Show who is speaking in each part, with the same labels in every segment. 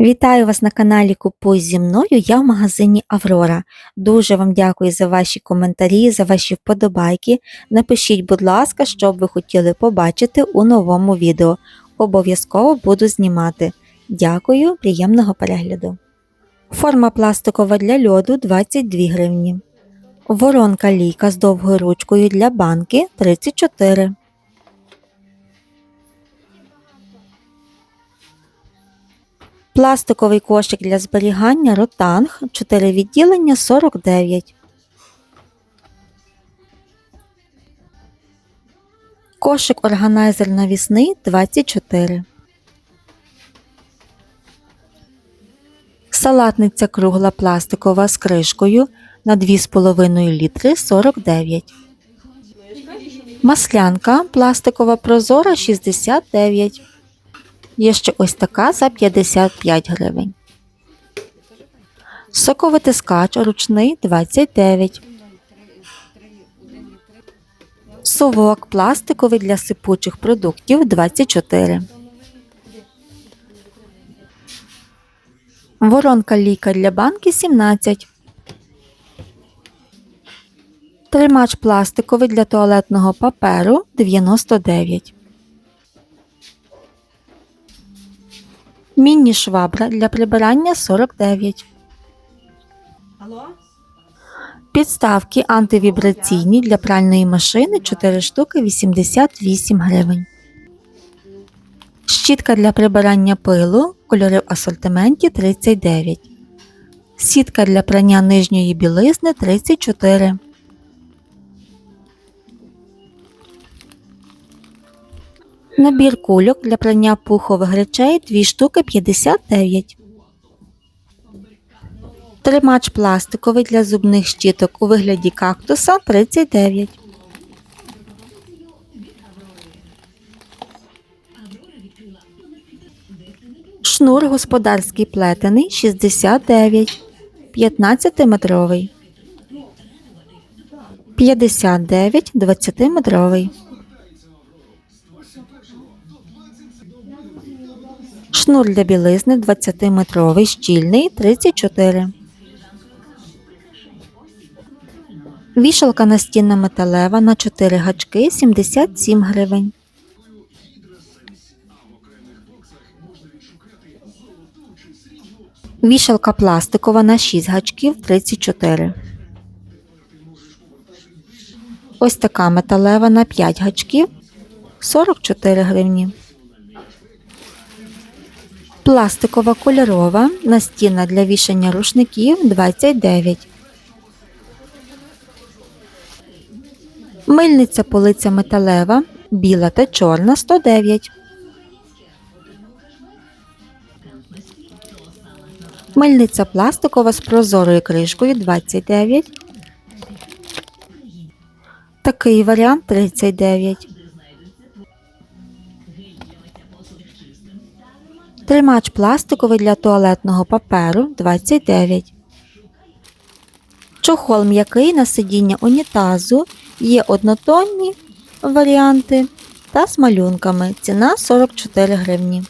Speaker 1: Вітаю вас на каналі Купуй зі мною. Я в магазині Аврора. Дуже вам дякую за ваші коментарі, за ваші вподобайки. Напишіть, будь ласка, що б ви хотіли побачити у новому відео. Обов'язково буду знімати. Дякую, приємного перегляду. Форма пластикова для льоду 22 гривні. Воронка лійка з довгою ручкою для банки 34. Пластиковий кошик для зберігання ротанг 4 відділення 49. Кошик органайзер навісний 24. Салатниця кругла пластикова з кришкою на 2,5 літри 49. Маслянка пластикова прозора 69. Є ще ось така за 55 гривень. Соковитискач ручний 29. Совок пластиковий для сипучих продуктів 24. Воронка ліка для банки 17. Тримач пластиковий для туалетного паперу 99. Міні-швабра для прибирання 49.
Speaker 2: Алло?
Speaker 1: Підставки антивібраційні для пральної машини 4 штуки 88 гривень. Щітка для прибирання пилу, кольори в асортименті 39. Сітка для прання нижньої білизни 34. Набір кульок для прання пухових речей 2 штуки 59. Тримач пластиковий для зубних щіток у вигляді кактуса 39. Шнур господарський плетений 69. 15-метровий. 59 20-метровий. Шнур для білизни 20-метровий, щільний 34. Вішалка настінна металева на 4 гачки 77 гривень. Вішалка пластикова на 6 гачків 34. Ось така металева на 5 гачків 44 гривні. Пластикова кольорова настінна для вішання рушників 29. Мильниця полиця металева, біла та чорна 109. Мильниця пластикова з прозорою кришкою 29. Такий варіант 39. Тримач пластиковий для туалетного паперу 29. Чохол м'який на сидіння унітазу. Є однотонні варіанти та з малюнками. Ціна 44 гривні.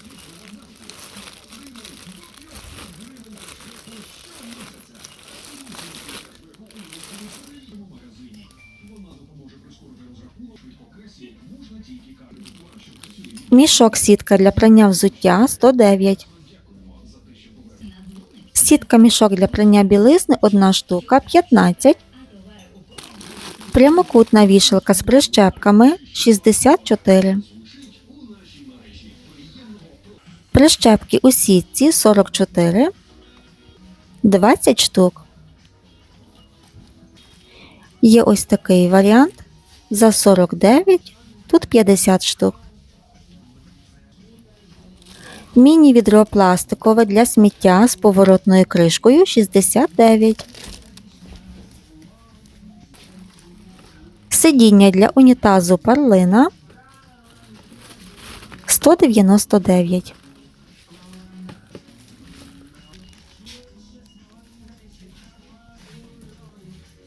Speaker 1: Мішок сітка для прання взуття 109. Сітка мішок для прання білизни 1 штука 15. Прямокутна вішалка з прищепками 64. Прищепки у сітці 44. 20 штук. Є ось такий варіант за 49, тут 50 штук. Міні-відро пластикове для сміття з поворотною кришкою 69. Сидіння для унітазу парлина 199.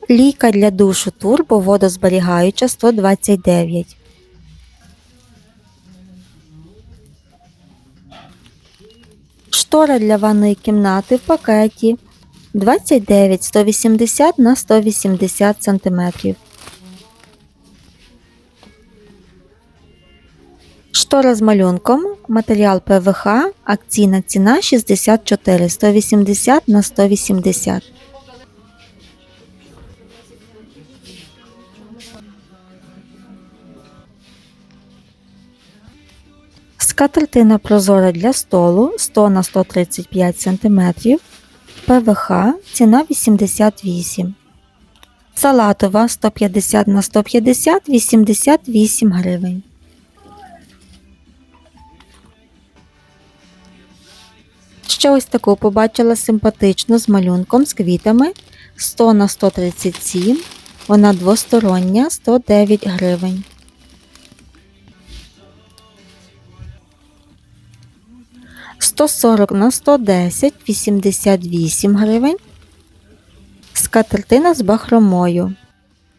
Speaker 1: Лійка для душу турбо водозберігаюча 129. Штора для ванної кімнати в пакеті 29 180 на 180 см. Штора з малюнком, матеріал ПВХ, акційна ціна 64 180 на 180. Скатертина прозора для столу 100 на 135 см. ПВХ ціна 88. Салатова 150 на 150 88 гривень. Ще ось таку побачила симпатичну з малюнком з квітами 100 на 137. Вона двостороння 109 гривень. Сто сорок на сто десять вісімдесят вісім гривень. Скатертина з бахромою.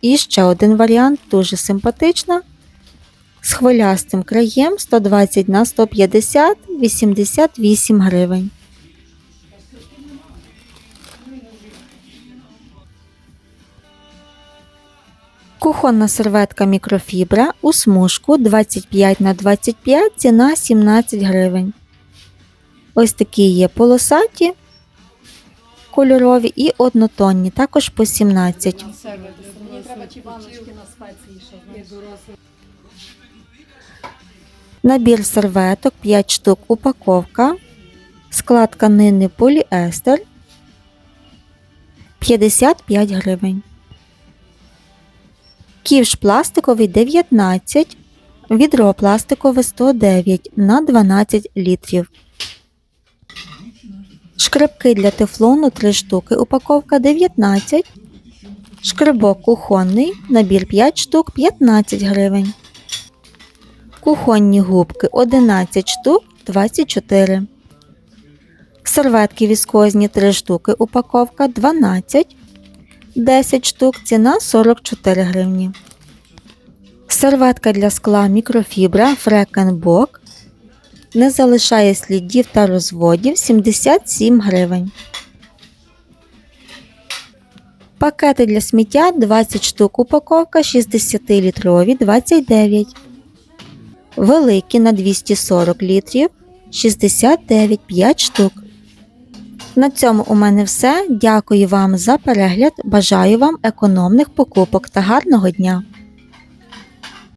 Speaker 1: І ще один варіант дуже симпатична. З хвилястим краєм 120 на 150 88 гривень. Кухонна серветка мікрофібра у смужку 25 на 25 ціна 17 гривень. Ось такі є полосаті кольорові і однотонні, також по 17.
Speaker 2: Мені.
Speaker 1: Набір серветок 5 штук упаковка. Склад тканини поліестер 55 гривень. Ківш пластиковий 19, відро пластикове 109 на 12 літрів. Шкребки для тефлону 3 штуки, упаковка 19. Шкребок кухонний, набір 5 штук 15 гривень. Кухонні губки 11 штук 24. Серветки віскозні 3 штуки, упаковка 12. 10 штук, ціна 44 гривні. Серветка для скла мікрофібра Фрекенбок не залишає слідів та розводів 77 гривень. Пакети для сміття 20 штук, упаковка 60-літрові 29. Великі на 240 літрів 69 5 штук. На цьому у мене все. Дякую вам за перегляд. Бажаю вам економних покупок та гарного дня!